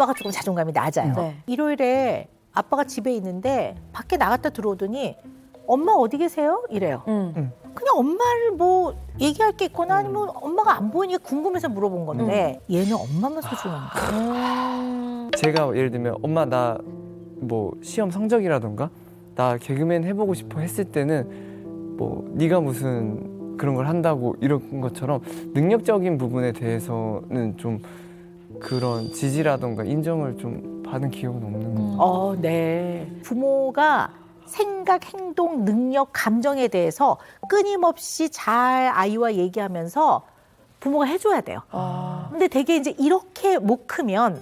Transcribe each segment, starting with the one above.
아빠가 조금 자존감이 낮아요. 네. 일요일에 아빠가 집에 있는데 밖에 나갔다 들어오더니 엄마 어디 계세요? 이래요. 음. 그냥 엄마를 뭐 얘기할 게 있거나 아니면 엄마가 안 보이니까 궁금해서 물어본 건데 얘는 엄마만 소중한. 음. 제가 예를 들면 엄마 나 뭐 시험 성적이라던가 나 개그맨 해보고 싶어 했을 때는 뭐 네가 무슨 그런 걸 한다고 이런 것처럼 능력적인 부분에 대해서는 좀 그런 지지라던가 인정을 좀 받은 기억은 없는 것 같아요. 어, 네. 부모가 생각, 행동, 능력, 감정에 대해서 끊임없이 잘 아이와 얘기하면서 부모가 해줘야 돼요. 아. 근데 되게 이제 이렇게 못 크면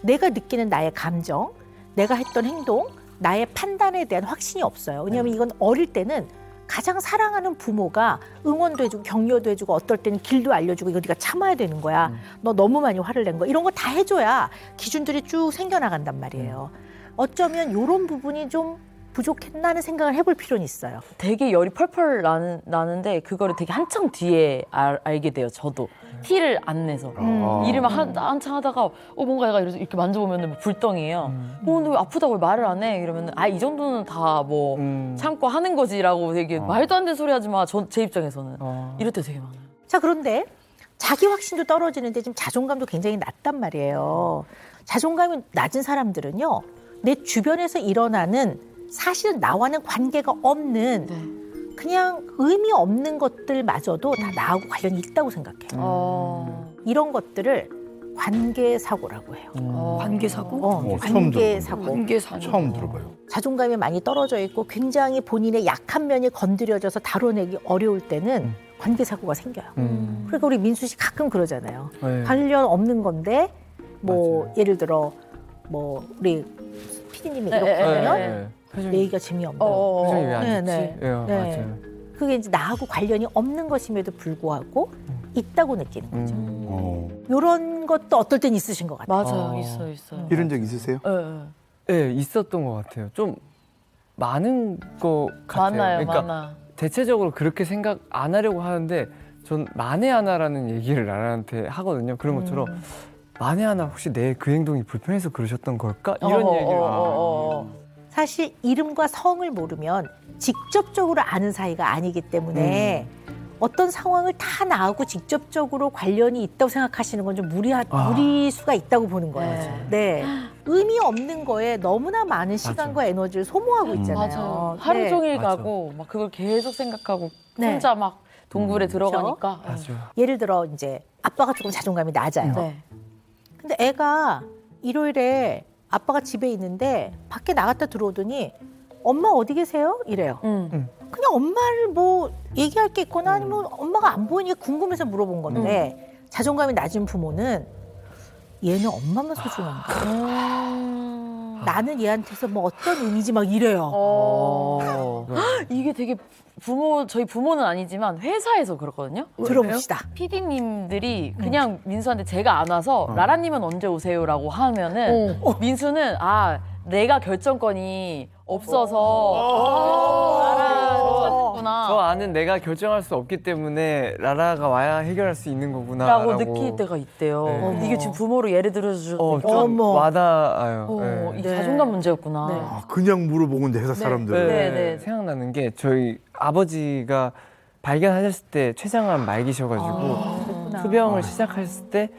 내가 느끼는 나의 감정, 내가 했던 행동, 나의 판단에 대한 확신이 없어요. 왜냐하면 이건 어릴 때는 가장 사랑하는 부모가 응원도 해주고 격려도 해주고 어떨 때는 길도 알려주고 이거 네가 참아야 되는 거야. 너 너무 많이 화를 낸 거 이런 거 다 해줘야 기준들이 쭉 생겨나간단 말이에요. 어쩌면 이런 부분이 좀 부족했나 하는 생각을 해볼 필요는 있어요. 되게 열이 펄펄 나는, 나는데 그거를 되게 한참 뒤에 알, 알게 돼요. 저도 티를 안 내서 음. 일을 막 한, 한참 하다가 어 뭔가 얘가 이렇게, 이렇게 만져보면 뭐 불덩이에요. 음. 어 근데 왜 아프다고 왜 말을 안 해? 이러면 아이 정도는 다 뭐 음. 참고 하는 거지라고 되게 어. 말도 안 되는 소리 하지 마. 저, 제 입장에서는 어. 이럴 때 되게 많아요. 자 그런데 자기 확신도 떨어지는데 지금 자존감도 굉장히 낮단 말이에요. 자존감이 낮은 사람들은요 내 주변에서 일어나는 사실은 나와는 관계가 없는 네. 그냥 의미 없는 것들마저도 다 나하고 관련이 있다고 생각해요. 어. 이런 것들을 관계 사고라고 해요. 어. 관계 사고? 어, 어, 처음 관계. 사고. 관계 사고. 처음 들어봐요. 자존감이 많이 떨어져 있고 굉장히 본인의 약한 면이 건드려져서 다뤄내기 어려울 때는 음. 관계 사고가 생겨요. 음. 그러니까 우리 민수 씨 가끔 그러잖아요. 네. 관련 없는 건데 뭐 맞아요. 예를 들어 뭐 우리 피디님이 네, 이렇게 네, 하면 네. 네. 표정이, 얘기가 재미없는 어, 어, 어. 표정이 왜 안 네, 좋지? 네. 예, 네. 맞아요. 그게 이제 나하고 관련이 없는 것임에도 불구하고 있다고 느끼는 거죠. 음. 어. 이런 것도 어떨 땐 있으신 것 같아요. 맞아요, 어. 있어요, 있어요. 이런 적 있으세요? 예, 예. 네, 있었던 것 같아요. 좀 많은 것 같아요. 많아요, 그러니까 많아. 대체적으로 그렇게 생각 안 하려고 하는데 전 만에 하나라는 얘기를 나한테 하거든요. 그런 것처럼 음. 만에 하나 혹시 내 그 행동이 불편해서 그러셨던 걸까? 이런 어, 얘기를 어, 어, 어. 사실 이름과 성을 모르면 직접적으로 아는 사이가 아니기 때문에 어떤 상황을 다 나하고 직접적으로 관련이 있다고 생각하시는 건 좀 무리하, 아. 무리수가 있다고 보는 거예요. 네. 네. 의미 없는 거에 너무나 많은 시간과 에너지를 소모하고 있잖아요. 맞아요. 하루 네. 종일 맞아. 가고 막 그걸 계속 생각하고 네. 혼자 막 동굴에 음. 들어가니까. 아주 예를 들어 이제 아빠가 조금 자존감이 낮아요. 네. 근데 애가 일요일에 아빠가 집에 있는데 밖에 나갔다 들어오더니 엄마 어디 계세요? 이래요. 음. 그냥 엄마를 뭐 얘기할 게 있거나 아니면 엄마가 안 보이니까 궁금해서 물어본 건데 자존감이 낮은 부모는 얘는 엄마만 소중한 거야. 음. 나는 얘한테서 뭐 어떤 의미지 막 이래요. 어. 이게 되게 부모 저희 부모는 아니지만 회사에서 그렇거든요. 들어봅시다. PD님들이 그냥 민수한테 제가 안 와서 어. 라라님은 언제 오세요라고 하면은 민수는 아 내가 결정권이 없어서 라라 를저 아는 내가 결정할 수 없기 때문에 라라가 와야 해결할 수 있는 거구나. 라고 느낄 때가 있대요. 네. 이게 지금 부모로 예를 들어서 어, 좀좀 어머. 와닿아요. 어, 네. 이 네. 자존감 문제였구나. 네. 아, 그냥 물어보고 있는데 회사 사람들은. 네, 네. 생각나는 게 저희 아버지가 발견하셨을 때 췌장암 말기셔가지고 그렇구나. 투병을 시작했을 때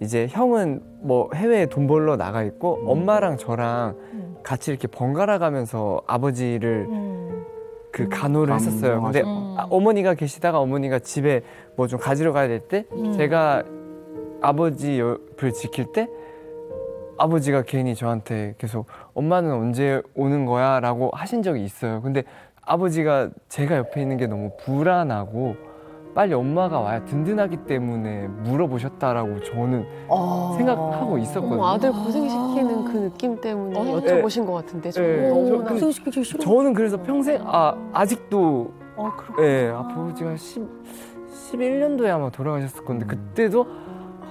이제 형은 뭐 해외에 돈 벌러 나가 있고 엄마랑 저랑 음. 같이 이렇게 번갈아 가면서 아버지를 음. 그 간호를 했었어요. 근데 음. 아, 어머니가 계시다가 어머니가 집에 뭐 좀 가지러 가야 될 때 음. 제가 아버지 옆을 지킬 때 아버지가 괜히 저한테 계속 엄마는 언제 오는 거야? 라고 하신 적이 있어요. 근데 아버지가 제가 옆에 있는 게 너무 불안하고 빨리 엄마가 와야 든든하기 때문에 물어보셨다라고 저는 어. 생각하고 있었거든요. 어머, 아들 고생시키는 그 느낌 때문에 어, 여쭤보신 것 같은데 저 네, 저- 너무나 그- 고생시키기 싫어. 저는 그래서 평생 아 아직도 어, 그렇구나. 예, 아버지가 10, 11년도에 아마 돌아가셨을 건데 그때도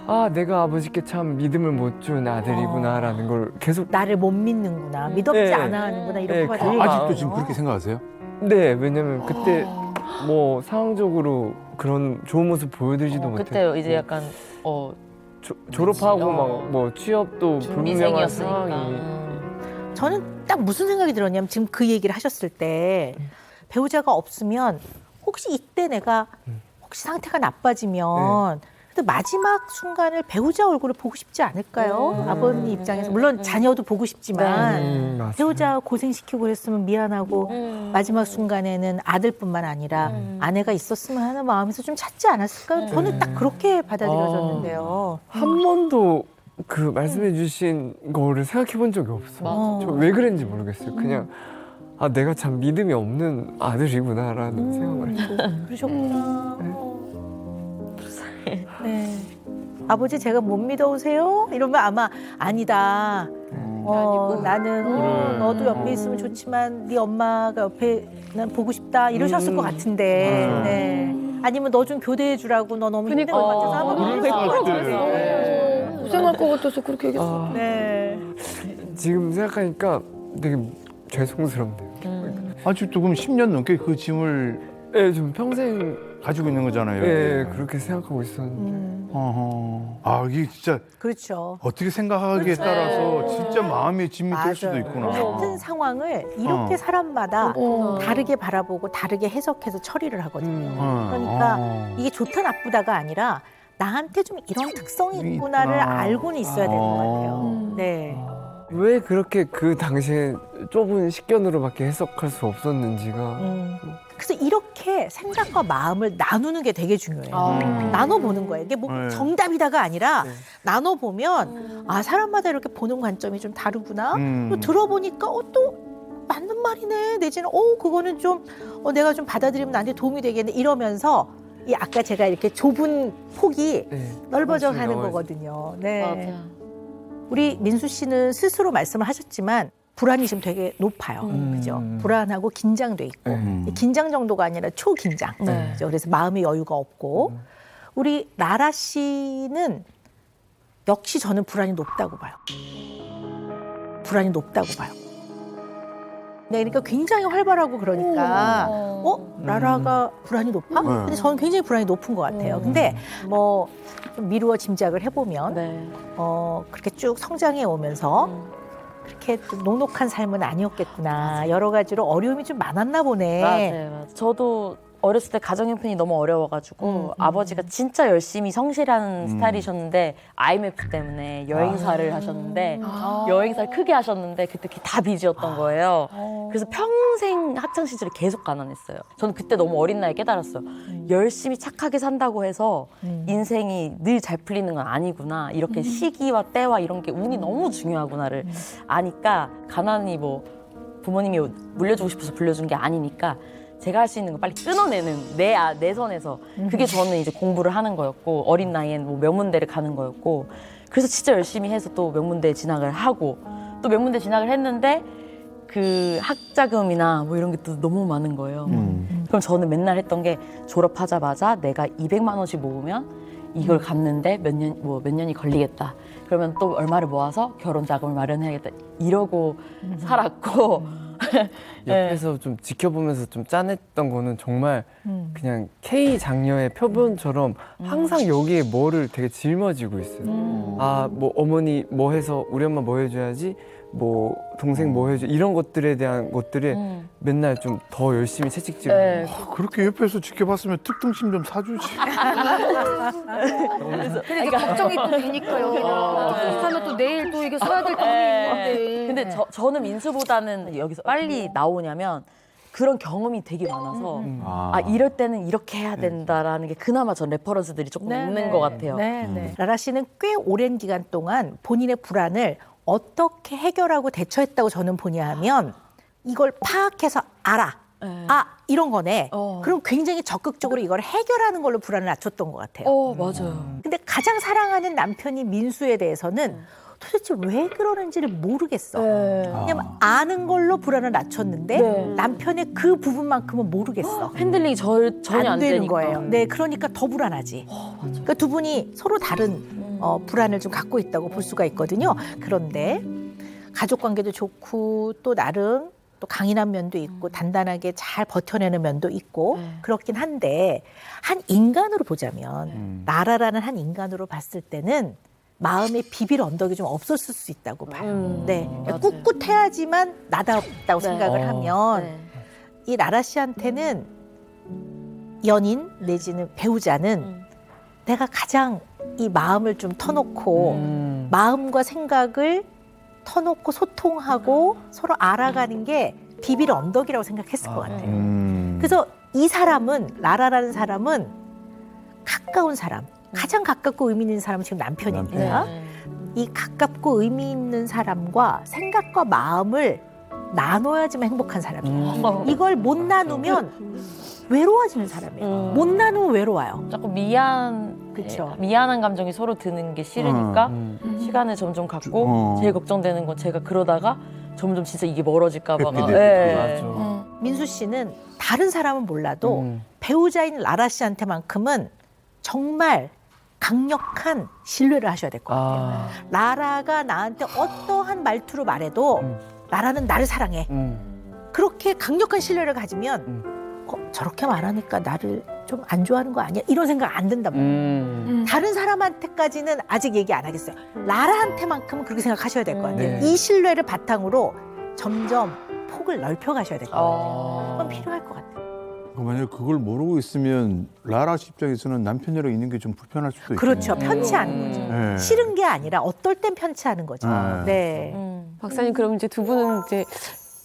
아 내가 아버지께 참 믿음을 못 준 아들이구나라는 걸 계속 나를 못 믿는구나. 믿었지 네. 않아 하는구나. 이렇게 네. 그 아직도. 지금 그렇게 생각하세요? 네 왜냐면 그때 뭐 상황적으로 그런 좋은 모습 보여드리지도 어, 못했고. 그때 이제 약간 어 조- 졸업하고 그치. 어. 막 뭐 취업도 불분명한 상황이 준비생이었으니까. 저는 딱 무슨 생각이 들었냐면 지금 그 얘기를 하셨을 때 배우자가 없으면 혹시 이때 내가 혹시 상태가 나빠지면 근데 마지막 순간을 배우자 얼굴을 보고 싶지 않을까요? 음. 아버님 입장에서 물론 자녀도 보고 싶지만 음, 맞아요. 배우자 고생시키고 그랬으면 미안하고 음. 마지막 순간에는 아들뿐만 아니라 음. 아내가 있었으면 하는 마음에서 좀 찾지 않았을까요? 저는 딱 그렇게 받아들여졌는데요. 한 번도 그 말씀해주신 거를 생각해 본 적이 없어요. 맞아. 저 왜 그랬는지 모르겠어요. 그냥 아 내가 참 믿음이 없는 아들이구나라는 생각을 했어요. 그러셨구나. 네. 아버지 제가 못 믿어오세요? 이러면 아마 아니다. 어, 아니고. 나는 어. 너도 옆에 있으면 좋지만 네 엄마가 옆에 난 보고 싶다 이러셨을 음. 것 같은데. 맞아요. 네. 아니면 너 좀 교대해 주라고 너 너무 힘든. 것 같아서 한번 그럴 그럴 것것 같아요. 같아요. 어, 고생할 것 같아서 그렇게 얘기했어. 아, 네. 지금 생각하니까 되게 죄송스럽네요. 음. 아직도 그럼 10년 넘게 그 짐을 예, 좀 평생 가지고 있는 거잖아요. 예, 그렇게 생각하고 있었는데 음, 어허. 아 이게 진짜 그렇죠. 어떻게 생각하기에 따라서 진짜 마음의 짐이 될 수도. 있구나. 같은 상황을 이렇게 어. 사람마다 어. 다르게 바라보고 다르게 해석해서 처리를 하거든요. 음. 어, 그러니까 어. 이게 좋다 나쁘다가 아니라 나한테 좀 이런 특성이 있구나. 있구나를 알고는 있어야 되는 것 같아요. 음. 네. 왜 그렇게 그 당시에 좁은 식견으로밖에 해석할 수 없었는지가 음. 그래서 이렇게 생각과 마음을 나누는 게 되게 중요해요. 아. 음. 나눠보는 거예요. 이게 뭐 네. 정답이다가 아니라 네. 나눠보면 아 사람마다 이렇게 보는 관점이 좀 다르구나. 음. 또 들어보니까 어, 또 맞는 말이네. 내지는 어 그거는 좀 어, 내가 좀 받아들이면 나한테 도움이 되겠네. 이러면서 이 아까 제가 이렇게 좁은 폭이 네, 넓어져 가는 넓어져. 거거든요. 네. 맞아요. 우리 민수 씨는 스스로 말씀을 하셨지만 불안이 지금 되게 높아요. 음. 그죠? 불안하고 긴장돼 있고 네. 긴장 정도가 아니라 초긴장. 네. 그죠? 그래서 마음의 여유가 없고 우리 나라 씨는 역시 저는 불안이 높다고 봐요. 불안이 높다고 봐요. 네, 그러니까 굉장히 활발하고 그러니까 어 라라가 불안이 높아? 네. 근데 저는 굉장히 불안이 높은 것 같아요. 음. 근데 뭐좀 미루어 짐작을 해보면 네. 어 그렇게 쭉 성장해 오면서 음. 그렇게 좀 녹록한 삶은 아니었겠구나. 여러 가지로 어려움이 좀 많았나 보네. 맞아요. 저도 어렸을 때 가정 형편이 너무 어려워가지고 음, 음. 아버지가 진짜 열심히 성실한 음. 스타일이셨는데 IMF 때문에 여행사를 아. 하셨는데 아. 여행사를 크게 하셨는데 그때 그게 다 빚이었던 거예요. 어. 그래서 평생 학창 시절에 계속 가난했어요. 저는 그때 너무 어린 나이에 깨달았어요. 열심히 착하게 산다고 해서 음. 인생이 늘 잘 풀리는 건 아니구나. 이렇게 시기와 때와 이런 게 운이 너무 중요하구나를 아니까 가난이 뭐 부모님이 물려주고 싶어서 불려준 게 아니니까 제가 할 수 있는 거 빨리 끊어내는 내, 아, 내 선에서 그게 저는 이제 공부를 하는 거였고 어린 나이엔 뭐 명문대를 가는 거였고 그래서 진짜 열심히 해서 또 명문대 진학을 하고 또 명문대 진학을 했는데 그 학자금이나 뭐 이런 게 또 너무 많은 거예요. 음. 그럼 저는 맨날 했던 게 졸업하자마자 내가 200만 원씩 모으면 이걸 갚는데 몇 년 뭐 몇 년이 걸리겠다. 그러면 또 얼마를 모아서 결혼 자금을 마련해야겠다. 이러고 살았고 옆에서 좀 지켜보면서 좀 짠했던 거는 정말 음. 그냥 K 장녀의 표본처럼 항상 여기에 뭐를 되게 짊어지고 있어요. 음. 아, 뭐 어머니 뭐 해서 우리 엄마 뭐 해줘야지, 뭐 동생 뭐 해줘 이런 것들에 대한 것들을 음. 맨날 좀 더 열심히 채찍질을. 네. 아, 그렇게 옆에서 지켜봤으면 특등심 좀 사주지. 근데 이제 걱정이 또 되니까요. 하면 또 내일 또 이게 써야 될 돈이 있는데. 네. 근데 저, 저는 민수보다는 여기서 빨리 나오냐면 그런 경험이 되게 많아서 음. 아 이럴 때는 이렇게 해야 된다라는 게 그나마 전 레퍼런스들이 조금 네, 있는 네. 것 같아요. 네, 네. 라라 씨는 꽤 오랜 기간 동안 본인의 불안을 어떻게 해결하고 대처했다고 저는 보냐 하면 이걸 파악해서 알아. 네. 아 이런 거네. 어. 그럼 굉장히 적극적으로 이걸 해결하는 걸로 불안을 낮췄던 것 같아요. 어 맞아요. 근데 가장 사랑하는 남편이 민수에 대해서는 도대체 왜 그러는지를 모르겠어. 네. 왜냐면 아는 걸로 불안을 낮췄는데 네. 남편의 그 부분만큼은 모르겠어. 핸들링이 절, 전혀 안, 되는 되니까. 거예요. 네, 그러니까 더 불안하지. 그러니까 두 분이 서로 다른 어, 불안을 좀 갖고 있다고 볼 수가 있거든요. 그런데 가족 관계도 좋고 또 나름 또 강인한 면도 있고 단단하게 잘 버텨내는 면도 있고 네. 그렇긴 한데 한 인간으로 보자면 음. 나라라는 한 인간으로 봤을 때는 마음에 비빌 언덕이 좀 없었을 수 있다고 봐요. 음, 네, 맞아요. 꿋꿋해야지만 나답다고 네. 생각을 어. 하면 네. 이 라라 씨한테는 연인 내지는 배우자는 음. 내가 가장 이 마음을 좀 터놓고 음. 마음과 생각을 터놓고 소통하고 서로 알아가는 게 비빌 언덕이라고 생각했을 것 아. 같아요. 음. 그래서 이 사람은 라라라는 사람은 가까운 사람, 가장 가깝고 의미 있는 사람은 지금 남편입니다. 네. 이 가깝고 의미 있는 사람과 생각과 마음을 나눠야지만 행복한 사람이에요. 음. 이걸 못 나누면 외로워지는 사람이에요. 음. 못 나누면 외로워요. 자꾸 미안, 그쵸. 미안한 감정이 서로 드는 게 싫으니까 음. 시간을 점점 갖고 어. 제일 걱정되는 건 제가 그러다가 점점 진짜 이게 멀어질까봐가. 회피되고. 예. 맞아. 민수 씨는 다른 사람은 몰라도 음. 배우자인 라라 씨한테만큼은 정말 강력한 신뢰를 하셔야 될 것 같아요. 아. 라라가 나한테 어떠한 말투로 말해도 음. 라라는 나를 사랑해. 음. 그렇게 강력한 신뢰를 가지면 어, 저렇게 말하니까 나를 좀 안 좋아하는 거 아니야? 이런 생각 안 든단 말이에요. 음. 다른 사람한테까지는 아직 얘기 안 하겠어요. 라라한테만큼은 그렇게 생각하셔야 될 것 같아요. 네. 이 신뢰를 바탕으로 점점 폭을 넓혀 가셔야 될 것 같아요. 어. 그건 필요할 것 같아요. 만약 그걸 모르고 있으면 라라 씨 입장에서는 남편이랑 있는 게 좀 불편할 수도 있고. 그렇죠. 편치 않은 거죠. 네. 싫은 게 아니라 어떨 땐 편치 않은 거죠. 아. 네. 음. 박사님 그럼 이제 두 분은 이제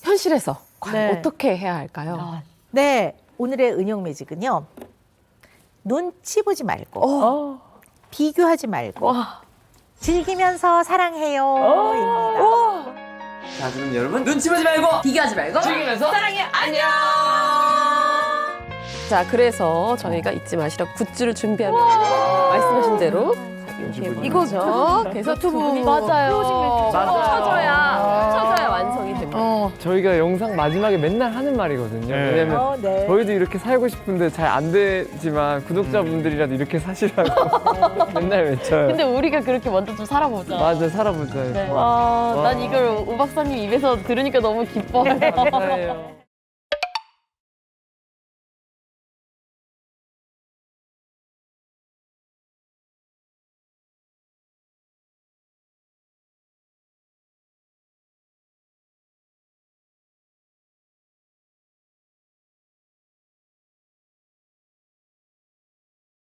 현실에서 과연 네. 어떻게 해야 할까요? 아, 네. 오늘의 은영 매직은요. 눈치 보지 말고 어. 비교하지 말고 와. 즐기면서 사랑해요. 입니다. 자, 그럼 여러분 눈치 보지 말고 비교하지 말고 즐기면서 사랑해 안녕. 자, 그래서 저희가 잊지 마시라 굿즈를 준비합니다. 말씀하신 대로 이거죠. 그래서 두 분이 맞아요. 쳐줘야 쳐줘야 완성이 됩니다. 어. 저희가 영상 마지막에 맨날 하는 말이거든요. 네. 왜냐면 어, 네. 저희도 이렇게 살고 싶은데 잘 안 되지만 구독자분들이라도 이렇게 사시라고 맨날 외쳐요. 근데 우리가 그렇게 먼저 좀 살아보자. 맞아, 살아보자. 네. 와. 와, 난 이걸 오 박사님 입에서 들으니까 너무 기뻐요. 감사해요.